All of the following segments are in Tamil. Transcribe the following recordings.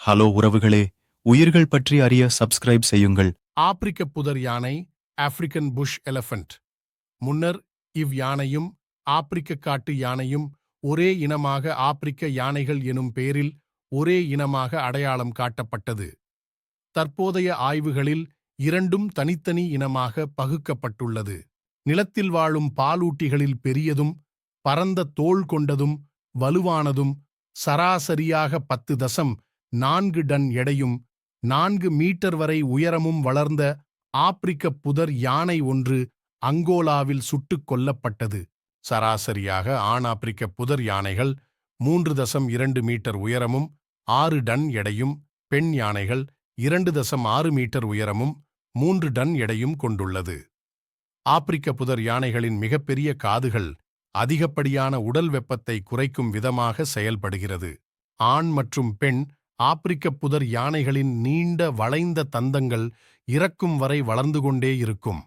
ஹலோ உறவுகளே உயிர்கள் பற்றி அறிய சப்ஸ்கிரைப் செய்யுங்கள். ஆப்பிரிக்க புதர் யானை ஆப்பிரிக்கன் புஷ் எலஃபண்ட் முன்னர் இவ் யானையும் ஆப்பிரிக்க காட்டு யானையும் ஒரே இனமாக ஆப்பிரிக்க யானைகள் எனும் பெயரில் ஒரே இனமாக அடையாளம் காட்டப்பட்டது. தற்போதைய ஆய்வுகளில் இரண்டும் தனித்தனி இனமாக பகுக்கப்பட்டுள்ளது. நிலத்தில் வாழும் பாலூட்டிகளில் பெரியதும் பரந்த தோள் கொண்டதும் வலுவானதும் சராசரியாக பத்து தசம் நான்கு டன் எடையும் நான்கு மீட்டர் வரை உயரமும் வளர்ந்த ஆப்பிரிக்க புதர் யானை ஒன்று அங்கோலாவில் சுட்டுக் கொல்லப்பட்டது. சராசரியாக ஆண் ஆப்பிரிக்க புதர் யானைகள் மூன்று தசம் இரண்டு மீட்டர் உயரமும் ஆறு டன் எடையும் பெண் யானைகள் இரண்டு தசம் ஆறு மீட்டர் உயரமும் மூன்று டன் எடையும் கொண்டுள்ளது. ஆப்பிரிக்க புதர் யானைகளின் மிகப்பெரிய காதுகள் அதிகப்படியான உடல் வெப்பத்தை குறைக்கும் விதமாக செயல்படுகிறது. ஆண் மற்றும் பெண் ஆப்பிரிக்க புதர் யானைகளின் நீண்ட வளைந்த தந்தங்கள் இறக்கும் வரை வளர்ந்து கொண்டே இருக்கும்.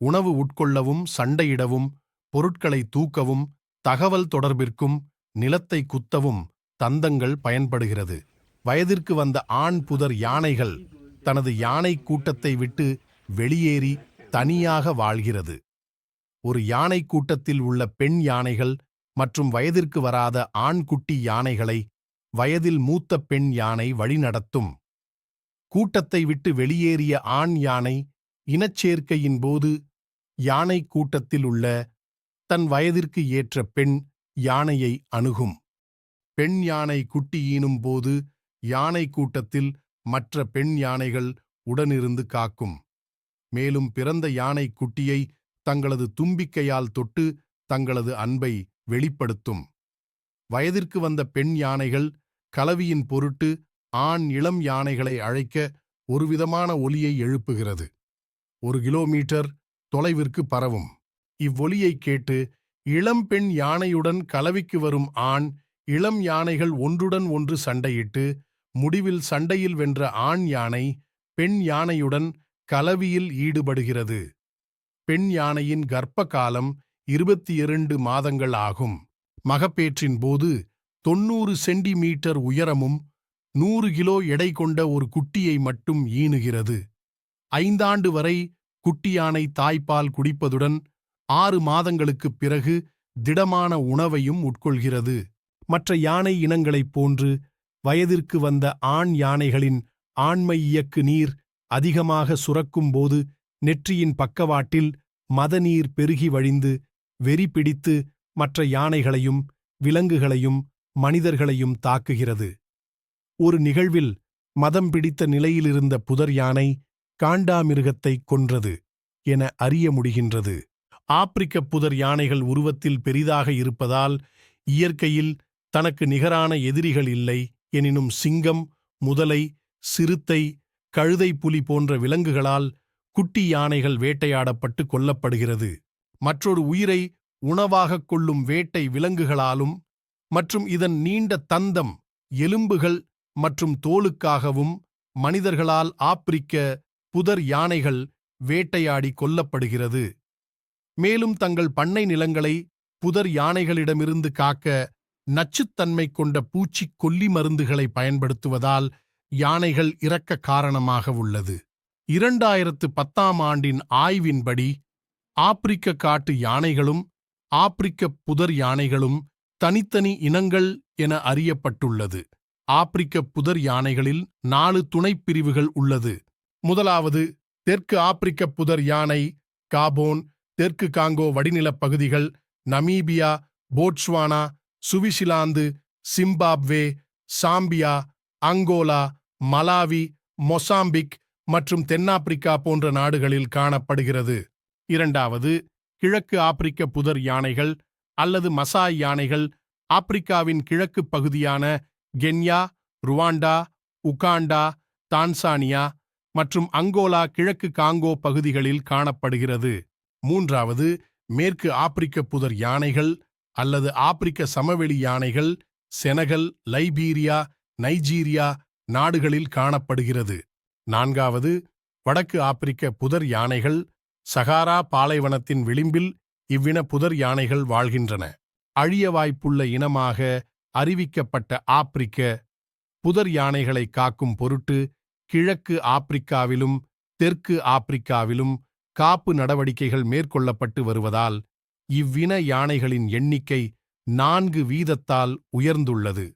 உணவு உட்கொள்ளவும் சண்டையிடவும் பொருட்களை தூக்கவும் தகவல் தொடர்பிற்கும் நிலத்தை குத்தவும் தந்தங்கள் பயன்படுகிறது. வயதிற்கு வந்த ஆண் புதர் யானைகள் தனது யானை கூட்டத்தை விட்டு வெளியேறி தனியாக வாழ்கிறது. ஒரு யானை கூட்டத்தில் உள்ள பெண் யானைகள் மற்றும் வயதிற்கு வராத ஆண் குட்டி யானைகளை வயதில் மூத்த பெண் யானை வழிநடத்தும். கூட்டத்தை விட்டு வெளியேறிய ஆண் யானை இனச்சேர்க்கையின் போது யானை கூட்டத்தில் உள்ள தன் வயதிற்கு ஏற்ற பெண் யானையை அணுகும். பெண் யானை குட்டி ஈனும் போது யானை கூட்டத்தில் மற்ற பெண் யானைகள் உடனிருந்து காக்கும். மேலும் பிறந்த யானை குட்டியை தங்களது தும்பிக்கையால் தொட்டு தங்களது அன்பை வெளிப்படுத்தும். வயதிற்கு வந்த பெண் யானைகள் கலவியின் பொருட்டு ஆண் இளம் யானைகளை அழைக்க ஒருவிதமான ஒலியை எழுப்புகிறது. ஒரு கிலோமீட்டர் தொலைவிற்கு பரவும். இவ்வொலியைக் கேட்டு இளம் பெண் யானையுடன் கலவிக்கு வரும் ஆண் இளம் யானைகள் ஒன்றுடன் ஒன்று சண்டையிட்டு முடிவில் சண்டையில் வென்ற ஆண் யானை பெண் யானையுடன் கலவியில் ஈடுபடுகிறது. பெண் யானையின் கர்ப்ப காலம் இருபத்தி இரண்டு மாதங்கள் ஆகும். மகப்பேற்றின் போது தொன்னூறு சென்டிமீட்டர் உயரமும் நூறு கிலோ எடை கொண்ட ஒரு குட்டியை மட்டும் ஈனுகிறது. ஐந்தாண்டு வரை குட்டியானை தாய்ப்பால் குடிப்பதுடன் ஆறு மாதங்களுக்குப் பிறகு திடமான உணவையும் உட்கொள்கிறது. மற்ற யானை இனங்களைப் போன்று வயதிற்கு வந்த ஆண் யானைகளின் ஆண்மை இயக்கு நீர் அதிகமாக சுரக்கும்போது நெற்றியின் பக்கவாட்டில் மதநீர் பெருகி வழிந்து வெறி பிடித்து மற்ற யானைகளையும் விலங்குகளையும் மனிதர்களையும் தாக்குகிறது. ஒரு நிகழ்வில் மதம் பிடித்த நிலையிலிருந்த புதர் யானை காண்டாமிருகத்தைக் கொன்றது என அறிய முடிகின்றது. ஆப்பிரிக்க புதர் யானைகள் உருவத்தில் பெரிதாக இருப்பதால் இயற்கையில் தனக்கு நிகரான எதிரிகள் இல்லை எனினும் சிங்கம் முதலை சிறுத்தை கழுதை புலி போன்ற விலங்குகளால் குட்டி யானைகள் வேட்டையாடப்பட்டு கொல்லப்படுகிறது. மற்றொரு உயிரை உணவாகக் கொள்ளும் வேட்டை விலங்குகளாலும் மற்றும் இதன் நீண்ட தந்தம் எலும்புகள் மற்றும் தோலுக்காகவும் மனிதர்களால் ஆப்பிரிக்க புதர் யானைகள் வேட்டையாடி கொல்லப்படுகிறது. மேலும் தங்கள் பண்ணை நிலங்களை புதர் யானைகளிடமிருந்து காக்க நச்சுத்தன்மை கொண்ட பூச்சி கொல்லி மருந்துகளை பயன்படுத்துவதால் யானைகள் இறக்க காரணமாக உள்ளது. இரண்டாயிரத்து பத்தாம் ஆண்டின் ஆய்வின்படி ஆப்பிரிக்க காட்டு யானைகளும் ஆப்பிரிக்க புதர் யானைகளும் தனித்தனி இனங்கள் என அறியப்பட்டுள்ளது. ஆப்பிரிக்க புதர் யானைகளில் நாலு துணைப்பிரிவுகள் உள்ளது. முதலாவது தெற்கு ஆப்பிரிக்க புதர் யானை காபோன் தெற்கு காங்கோ வடிநிலப் பகுதிகள் Namibia Botswana Swaziland Zimbabwe Zambia Angola Malawi Mozambique மற்றும் தென்னாப்பிரிக்கா போன்ற நாடுகளில் காணப்படுகிறது. இரண்டாவது கிழக்கு ஆப்பிரிக்க புதர் யானைகள் அல்லது மசாய் யானைகள் ஆப்பிரிக்காவின் கிழக்குப் பகுதியான கென்யா ருவாண்டா உகாண்டா தான்சானியா மற்றும் அங்கோலா கிழக்கு காங்கோ பகுதிகளில் காணப்படுகிறது. மூன்றாவது மேற்கு ஆப்பிரிக்க புதர் யானைகள் அல்லது ஆப்பிரிக்க சமவெளி யானைகள் செனகல் லைபீரியா நைஜீரியா நாடுகளில் காணப்படுகிறது. நான்காவது வடக்கு ஆப்பிரிக்க புதர் யானைகள் சகாரா பாலைவனத்தின் விளிம்பில் இவ்வின புதர் யானைகள் வாழ்கின்றன. அழிய வாய்ப்புள்ள இனமாக அறிவிக்கப்பட்ட ஆப்பிரிக்க புதர் யானைகளை காக்கும் பொருட்டு கிழக்கு ஆப்பிரிக்காவிலும் தெற்கு ஆப்பிரிக்காவிலும் காப்பு நடவடிக்கைகள் மேற்கொள்ளப்பட்டு வருவதால் இவ்வின யானைகளின் எண்ணிக்கை நான்கு வீதத்தால் உயர்ந்துள்ளது.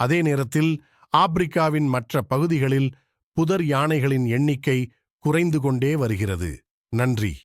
அதே நேரத்தில் ஆப்பிரிக்காவின் மற்ற பகுதிகளில் புதர் யானைகளின் எண்ணிக்கை குறைந்து கொண்டே வருகிறது. நன்றி.